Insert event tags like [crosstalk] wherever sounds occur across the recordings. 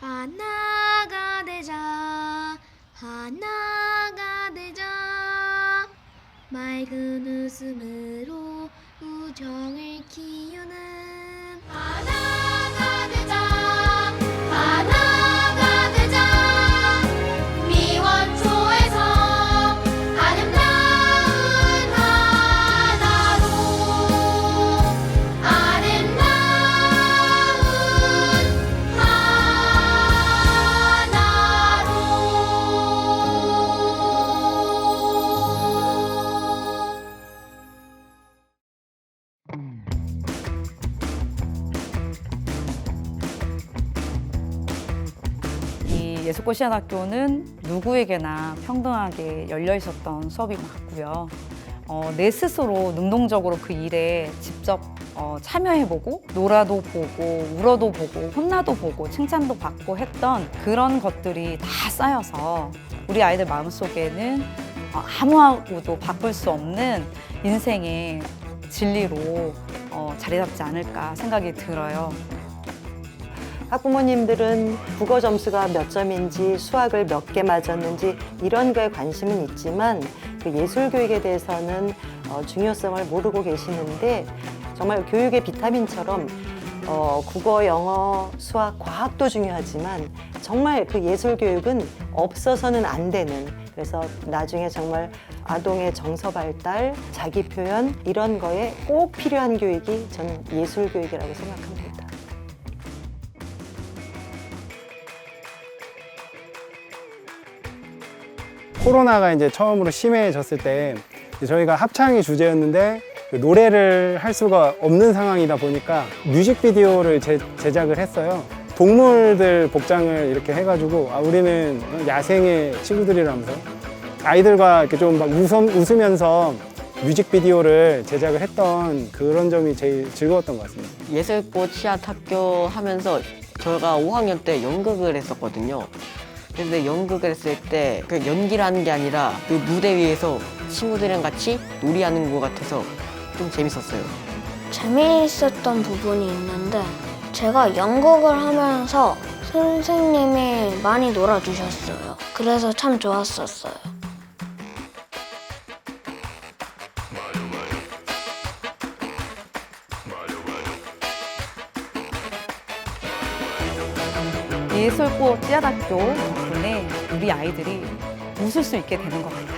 하나가 되자 하나가 되자. 맑은 웃음으로 우정을 예술고 시안학교는 누구에게나 평등하게 열려 있었던 수업이 맞고요. 어, 내 스스로 능동적으로 그 일에 직접 어, 참여해보고 놀아도 보고 울어도 보고 혼나도 보고 칭찬도 받고 했던 그런 것들이 다 쌓여서 우리 아이들 마음속에는 어, 아무하고도 바꿀 수 없는 인생의 진리로 어, 자리 잡지 않을까 생각이 들어요. 학부모님들은 국어 점수가 몇 점인지 수학을 몇 개 맞았는지 이런 거에 관심은 있지만 그 예술 교육에 대해서는 어, 중요성을 모르고 계시는데 정말 교육의 비타민처럼 어, 국어, 영어, 수학, 과학도 중요하지만 정말 그 예술 교육은 없어서는 안 되는 그래서 나중에 정말 아동의 정서 발달, 자기 표현 이런 거에 꼭 필요한 교육이 저는 예술 교육이라고 생각합니다. 코로나가 이제 처음으로 심해졌을 때 저희가 합창이 주제였는데 그 노래를 할 수가 없는 상황이다 보니까 뮤직비디오를 제, 제작을 했어요. 동물들 복장을 이렇게 해가지고 아, 우리는 야생의 친구들이라면서 아이들과 이렇게 좀 막 웃으면서 뮤직비디오를 제작을 했던 그런 점이 제일 즐거웠던 것 같습니다. 예술꽃 시앗 학교 하면서 저희가 5학년 때 연극을 했었거든요. 근데 연극을 했을 때그 연기를 하는 게 아니라 그 무대 위에서 친구들이랑 같이 놀이하는 것 같아서 좀 재밌었어요. 재미있었던 부분이 있는데 제가 연극을 하면서 선생님이 많이 놀아주셨어요. 그래서 참 좋았었어요. 찌아학교 덕분에 우리 아이들이 웃을 수 있게 되는 것 같아요.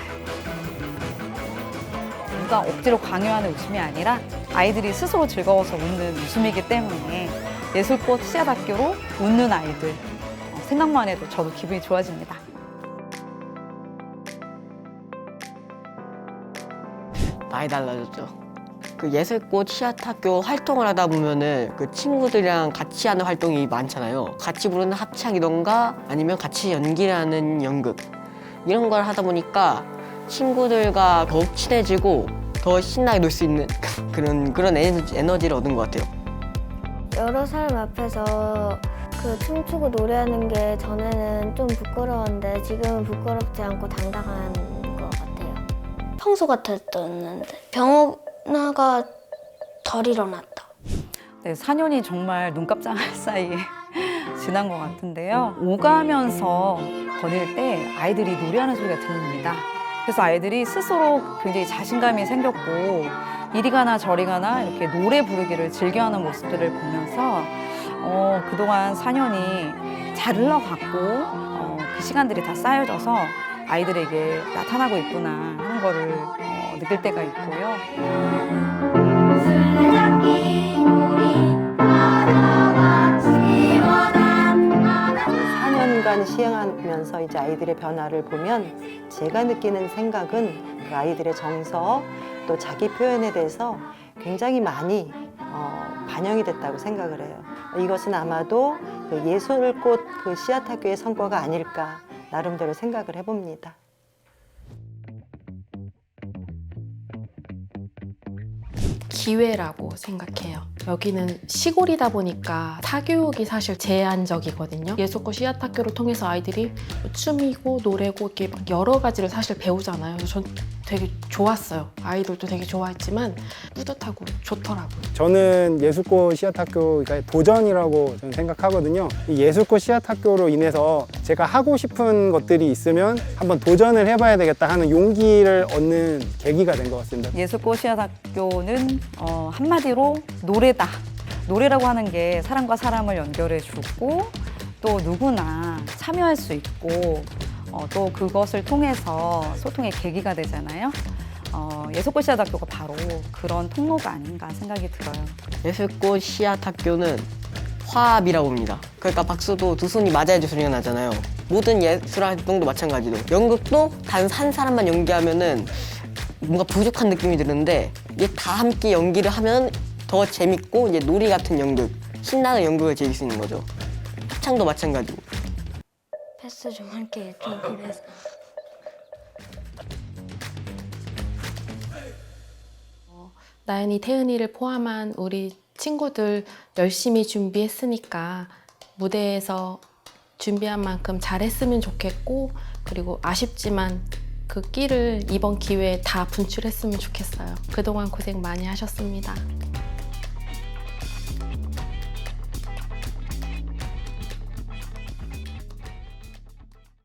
누가 억지로 강요하는 웃음이 아니라 아이들이 스스로 즐거워서 웃는 웃음이기 때문에 예술꽃 씨앗학교로 웃는 아이들 어, 생각만 해도 저도 기분이 좋아집니다. 많이 달라졌죠. 그 예술꽃 시앗 학교 활동을 하다 보면은 그 친구들이랑 같이 하는 활동이 많잖아요. 같이 부르는 합창이던가 아니면 같이 연기를 하는 연극 이런 걸 하다 보니까 친구들과 더욱 친해지고 더 신나게 놀 수 있는 [laughs] 그런 그런 에너지, 에너지를 얻은 것 같아요. 여러 사람 앞에서 그 춤추고 노래하는 게 전에는 좀 부끄러웠는데 지금은 부끄럽지 않고 당당한 것 같아요. 평소 같았었는데 병 원화가 덜 일어났다. 네, 4년이 정말 눈 깜짝할 사이에 [laughs] 지난 것 같은데요. 오가면서 거닐 때 아이들이 노래하는 소리가 들립니다. 그래서 아이들이 스스로 굉장히 자신감이 생겼고 이리 가나 저리 가나 이렇게 노래 부르기를 즐겨하는 모습들을 보면서 어, 그동안 4년이 잘 흘러갔고 어, 그 시간들이 다 쌓여져서 아이들에게 나타나고 있구나 하는 거를 어, 느낄 때가 있고요. 사년간 시행하면서 이제 아이들의 변화를 보면 제가 느끼는 생각은 그 아이들의 정서 또 자기 표현에 대해서 굉장히 많이 어, 반영이 됐다고 생각을 해요. 이것은 아마도 그 예술꽃 그 씨앗 학교의 성과가 아닐까 나름대로 생각을 해봅니다. 기회라고 생각해요. 여기는 시골이다 보니까 사교육이 사실 제한적이거든요. 예술고 씨앗학교를 통해서 아이들이 뭐 춤이고 노래고 이렇게 막 여러 가지를 사실 배우잖아요. 그래서 전 되게 좋았어요. 아이돌도 되게 좋아했지만 뿌듯하고 좋더라고요. 저는 예술꽃 씨앗학교가 도전이라고 저는 생각하거든요. 이 예술꽃 씨앗학교로 인해서 제가 하고 싶은 것들이 있으면 한번 도전을 해봐야 되겠다 하는 용기를 얻는 계기가 된 것 같습니다. 예술꽃 씨앗학교는 어, 한마디로 노래다. 노래라고 하는 게 사람과 사람을 연결해 주고 또 누구나 참여할 수 있고 어, 또 그것을 통해서 소통의 계기가 되잖아요. 어, 예술꽃 씨앗 학교가 바로 그런 통로가 아닌가 생각이 들어요. 예술꽃 씨앗 학교는 화합이라고 봅니다. 그러니까 박수도 두 손이 맞아야지 소리가 나잖아요. 모든 예술 활동도 마찬가지로 연극도 단 한 사람만 연기하면은 뭔가 부족한 느낌이 드는데 이게 다 함께 연기를 하면 더 재밌고 이제 놀이 같은 연극, 신나는 연극을 즐길 수 있는 거죠. 합창도 마찬가지고. 패스 좀 할게 좀 그래서. 나연이, 태은이를 포함한 우리 친구들 열심히 준비했으니까 무대에서 준비한 만큼 잘했으면 좋겠고 그리고 아쉽지만 그 끼를 이번 기회에 다 분출했으면 좋겠어요. 그동안 고생 많이 하셨습니다.